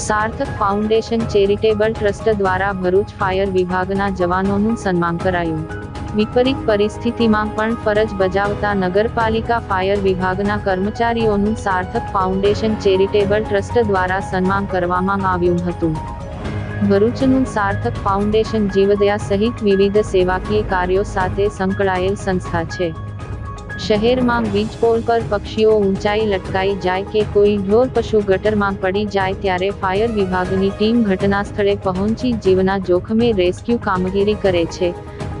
સાર્થક foundation charitable trust દ્વારા Bharuch fire વિભાગના જવાનોનું સન્માન કરાયું. વિપરીત પરિસ્થિતિમાં પણ ફરજ બજાવતા નગરપાલિકા ફાયર વિભાગના કર્મચારીઓનું સાર્થક ફાઉન્ડેશન ચેરિટેબલ ટ્રસ્ટ દ્વારા સન્માન કરવામાં આવ્યું હતું. ભરૂચનું સાર્થક ફાઉન્ડેશન જીવદયા સહિત વિવિધ સેવાકીય કાર્યો સાથે સંકળાયેલ સંસ્થા છે. શહેરમાં વીજ પોલ પર પક્ષીઓ ઊંચાઈ લટકાઈ જાય કે કોઈ ઢોર પશુ ગટરમાં પડી જાય ત્યારે ફાયર વિભાગની ટીમ ઘટના સ્થળે પહોંચી જીવના જોખમે રેસ્ક્યુ કામગીરી કરે છે.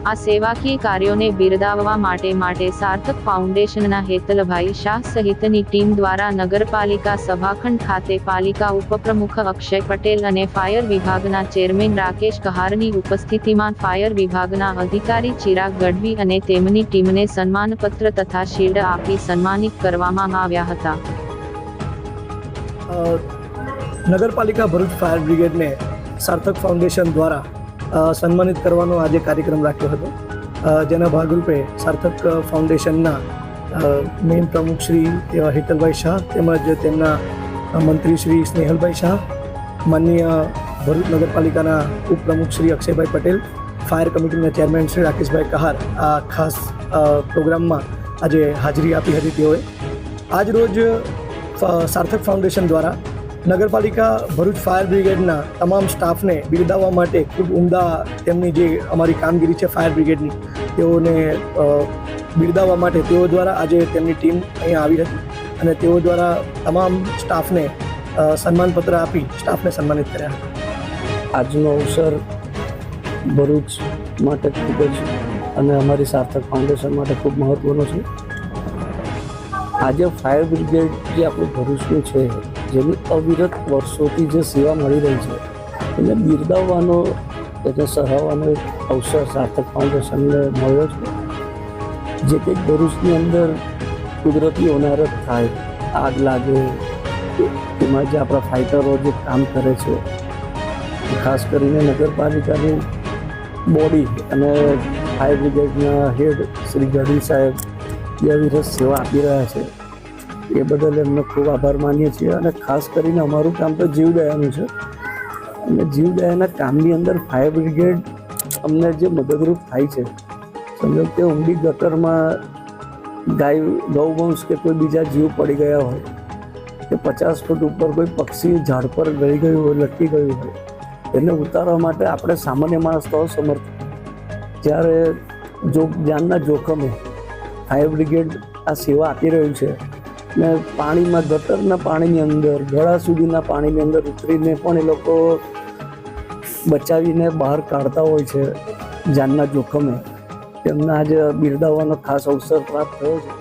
આ સેવાકીય કાર્યોને બિરદાવવા માટે માટે સાર્થક ફાઉન્ડેશનના હેતલભાઈ શાહ સહિતની ટીમ દ્વારા નગરપાલિકા સભાખંડ ખાતે પાલિકા ઉપપ્રમુખ અક્ષય પટેલ અને ફાયર વિભાગના ચેરમેન રાકેશ કહારની ઉપસ્થિતિમાં ફાયર વિભાગના અધિકારી ચિરાગ ગઢવી અને તેમની ટીમને સન્માનપત્ર તથા શિલ્ડ આપી સન્માનિત કરવામાં આવ્યા હતા. નગરપાલિકા ભરૂચ ફાયર બ્રિગેડને સાર્થક ફાઉન્ડેશન દ્વારા સન્માનિત કરવાનો આજે કાર્યક્રમ રાખ્યો હતો. જેના ભાગરૂપે સાર્થક ફાઉન્ડેશનના મેઇન પ્રમુખ શ્રી એવા હેતલભાઈ શાહ તેમજ તેમના મંત્રી શ્રી સ્નેહલભાઈ શાહ, માનનીય ભરૂચ નગરપાલિકાના ઉપપ્રમુખ શ્રી અક્ષયભાઈ પટેલ, ફાયર કમિટીના ચેરમેન શ્રી રાકેશભાઈ કહાર આ ખાસ પ્રોગ્રામમાં આજે હાજરી આપી હતી તેઓએ. આજ રોજ સાર્થક ફાઉન્ડેશન દ્વારા નગરપાલિકા ભરૂચ ફાયર બ્રિગેડના તમામ સ્ટાફને બિરદાવવા માટે ખૂબ ઉમદા તેમની જે અમારી કામગીરી છે ફાયર બ્રિગેડની, તેઓને બિરદાવવા માટે તેઓ દ્વારા આજે તેમની ટીમ અહીંયા આવી હતી અને તેઓ દ્વારા તમામ સ્ટાફને સન્માનપત્ર આપી સ્ટાફને સન્માનિત કર્યા. હતા આજનો અવસર ભરૂચ માટે ખૂબ જ અને અમારી સાર્થક ફાઉન્ડેશન માટે ખૂબ મહત્ત્વનો છે. આજે ફાયર બ્રિગેડ જે આપણું ભરૂચનું છે, જેની અવિરત વર્ષોથી જે સેવા મળી રહી છે, એને બિરદાવવાનો, એને સરાવવાનો એક અવસર, સાર્થક ફાઉન્ડેશનને મળ્યો છે. જે કંઈક ભરૂચની અંદર કુદરતી હોનારત થાય, આગ લાગે, એમાં જે આપણા ફાઇટરો જે કામ કરે છે, ખાસ કરીને નગરપાલિકાની બોડી અને ફાયર બ્રિગેડના હેડ શ્રી ગઢવી સાહેબ જે સેવા આપી રહ્યા છે. એ બદલ એમનો ખૂબ આભાર માનીએ છીએ અને ખાસ કરીને અમારું કામ તો જીવદયાનું છે. અને જીવદયાના કામની અંદર ફાયર બ્રિગેડ અમને જે મદદરૂપ થાય છે. સમજો કે ઊંડી ગટરમાં ગાય ગૌવંશ કે કોઈ બીજા જીવ પડી ગયા હોય, કે પચાસ ફૂટ ઉપર કોઈ પક્ષી ઝાડ પર ગળી ગયું હોય, લટકી ગયું હોય, એને ઉતારવા માટે આપણે સામાન્ય માણસ તો અસમર્થ જ્યારે જો જાનના જોખમે ફાયર બ્રિગેડ આ સેવા આપી રહ્યું છે. ને પાણીમાં ગટરના પાણીની અંદર, ગળા સુધીના પાણીની અંદર ઉતરીને પણ એ લોકો બચાવીને બહાર કાઢતા હોય છે, જાનના જોખમે. તેમના આજે બિરદાવવાનો ખાસ અવસર પ્રાપ્ત થયો છે.